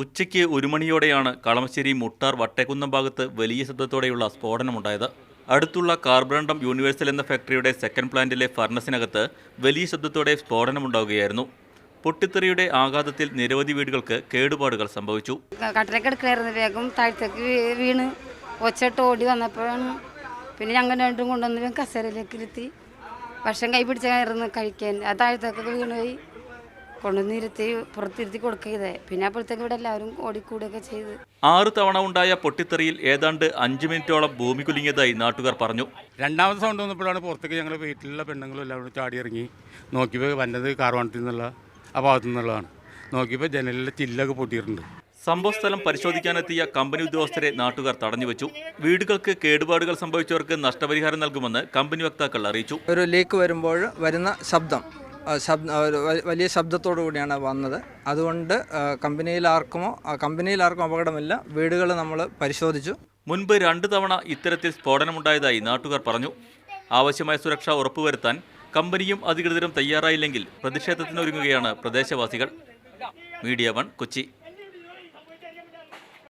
ഉച്ചയ്ക്ക് ഒരു മണിയോടെയാണ് കളമശ്ശേരി മുട്ടാർ വട്ടേക്കുന്നം ഭാഗത്ത് വലിയ ശബ്ദത്തോടെയുള്ള സ്ഫോടനമുണ്ടായത്. അടുത്തുള്ള കാർബ്രണ്ടം യൂണിവേഴ്സൽ എന്ന ഫാക്ടറിയുടെ സെക്കൻഡ് പ്ലാന്റിലെ ഫർണസിനകത്ത് വലിയ ശബ്ദത്തോടെ സ്ഫോടനമുണ്ടാവുകയായിരുന്നു. പൊട്ടിത്തെറിയുടെ ആഘാതത്തിൽ നിരവധി വീടുകൾക്ക് കേടുപാടുകൾ സംഭവിച്ചു. വേഗം താഴത്തേക്ക് വീണ്. ഒച്ചട്ട് ഓടി വന്നപ്പോഴാണ് പിന്നെ ഞങ്ങൾ രണ്ടും കൊണ്ടുവന്ന് കസേരയിലേക്ക് ഇരുത്തി. ഭക്ഷണം കൈ പിടിച്ചായിരുന്നു കഴിക്കാൻ. ആ താഴത്തേക്കൊക്കെ വീണുപോയി കൊണ്ടുവന്ന് ഇരുത്തി പുറത്തിരുത്തി കൊടുക്കുക പിന്നെ അപ്പോഴത്തേക്ക് ഇവിടെ എല്ലാവരും ഓടിക്കൂടുകയൊക്കെ ചെയ്ത്. ആറ് തവണ ഉണ്ടായ പൊട്ടിത്തെറിയിൽ ഏതാണ്ട് അഞ്ച് മിനിറ്റോളം ഭൂമി കുലുങ്ങിയതായി നാട്ടുകാർ പറഞ്ഞു. രണ്ടാമത്തെ സൗണ്ട് വന്നപ്പോഴാണ് പുറത്തേക്ക് ഞങ്ങൾ വീട്ടിലുള്ള പെണ്ണുങ്ങളും എല്ലാവരും ചാടി ഇറങ്ങി. നോക്കിയപ്പോൾ വന്നത് കാർവാണത്തിൽ നിന്നുള്ള ആ ഭാഗത്തു നിന്നുള്ളതാണ്. നോക്കിയപ്പോൾ ജനലിലെ ചില്ലൊക്കെ പൊട്ടിയിട്ടുണ്ട്. സംഭവസ്ഥലം പരിശോധിക്കാനെത്തിയ കമ്പനി ഉദ്യോഗസ്ഥരെ നാട്ടുകാർ തടഞ്ഞുവെച്ചു വീടുകൾക്ക് കേടുപാടുകൾ സംഭവിച്ചവർക്ക് നഷ്ടപരിഹാരം നൽകുമെന്ന് കമ്പനി വക്താക്കൾ അറിയിച്ചു. ഒരു ലീക്ക് വരുമ്പോൾ വരുന്ന ശബ്ദം. വലിയ ശബ്ദത്തോടു കൂടിയാണ് വന്നത്. അതുകൊണ്ട് കമ്പനിയിൽ ആർക്കുമോ കമ്പനിയിൽ ആർക്കും അപകടമില്ല. വീടുകൾ നമ്മൾ പരിശോധിച്ചു. മുൻപ് രണ്ട് തവണ ഇത്തരത്തിൽ സ്ഫോടനമുണ്ടായതായി നാട്ടുകാർ പറഞ്ഞു. ആവശ്യമായ സുരക്ഷ ഉറപ്പുവരുത്താൻ കമ്പനിയും അധികൃതരും തയ്യാറായില്ലെങ്കിൽ പ്രതിഷേധത്തിനൊരുങ്ങുകയാണ് പ്രദേശവാസികൾ. Media one Kochi.